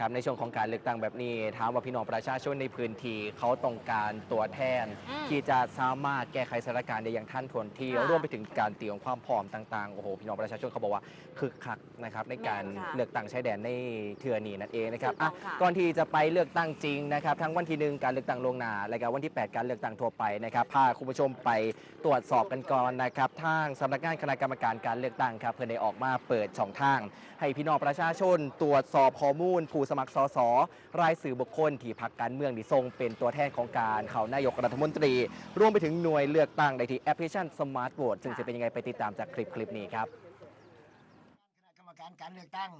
ครับในช่วงของการเลือกตั้งแบบนี้ถามว่าพี่น้องประชาชนในพื้นที่เขาต้องการตัวแทน อืม ที่จะสามารถแก้ไขสถานการณ์ได้อย่างท่านทวนที่ค่ะรวมไปถึงการเตรียมความพร้อมต่างๆโอ้โหพี่น้องประชาชนเขาบอกว่าคึกคักนะครับในการแม่นค่ะเลือกตั้งชายแดนในเทือนี้นั่นเองนะครับถูกต้อะองค่ะก่อนที่จะไปเลือกตั้งจริงนะครับทั้งวันที่หนึ่งการเลือกตั้งลวงหน้าและก็วันที่8การเลือกตั้งทั่วไปนะครับพาคุณผู้ชมไปตรวจสอบกันก่อนนะครับทางสำนักงานคณะกรรมการการเลือกตั้งครับเพื่อได้ออกมาเปิดช่องทาง ให้พี่น้องประชาชนตรวจสอบข้อมูลผู้สมัครสสรายสื่อบุคคลที่พักการเมืองที่ทรงเป็นตัวแทนของการเขานายกรัฐมนตรี รวมไปถึงหน่วยเลือกตั้งได้ที่แอปพลิเคชันสมาร์ทโหวตซึ่งจะเป็นยังไงไปติดตามจากคลิปคลิปนี้ครับคณะกรรมการการเลือกตั้ง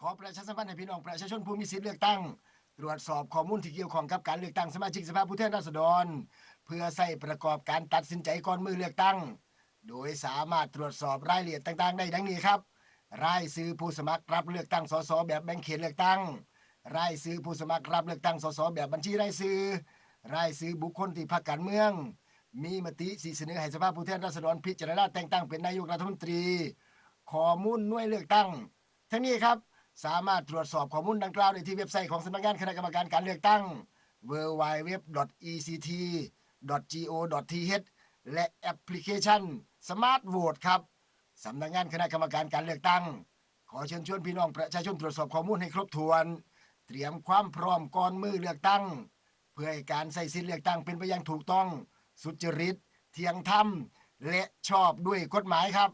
ขอประชาสัมพันธ์ให้พี่น้องประชาชนผู้มีสิทธิเลือกตั้ง ตรวจสอบข้อมูลที่เกี่ยวข้องกับการเลือกตั้งสมาชิกสภาผู้แทนราษฎร เพื่อใส่ประกอบการตัดสินใจก่อนมือเลือกตั้ง โดยสามารถตรวจสอบรายละเอียดต่าง ๆ ได้ดังนี้ครับรายชื่อผู้สมัครรับเลือกตั้งสสแบบแบ่งเขตเลือกตั้ง รายชื่อผู้สมัครรับเลือกตั้งสสแบบบัญชีรายชื่อรายชื่อบุคคลที่พรรคการเมือง มีมติสีเสนอให้สภาผู้แทนราษฎรพิจารณาแต่งตั้งเป็นนายกรัฐมนตรี ข้อมูลหน่วยเลือกตั้ง ทั้งนี้ครับสามารถตรวจสอบข้อมูลดังกล่าวได้ที่เว็บไซต์ของสำนักงานคณะกรรมการการเลือกตั้ง www.ect.go.th และแอปพลิเคชัน Smart Vote ครับสำนักงานคณะกรรมการการเลือกตั้ง ขอเชิญชวนพี่น้องประชาชนตรวจสอบข้อมูลให้ครบถ้วน เตรียมความพร้อมก่อนมือเลือกตั้ง เพื่อให้การใส่สิทธิเลือกตั้งเป็นไปอย่างถูกต้อง สุจริต เที่ยงธรรมและชอบด้วยกฎหมายครับ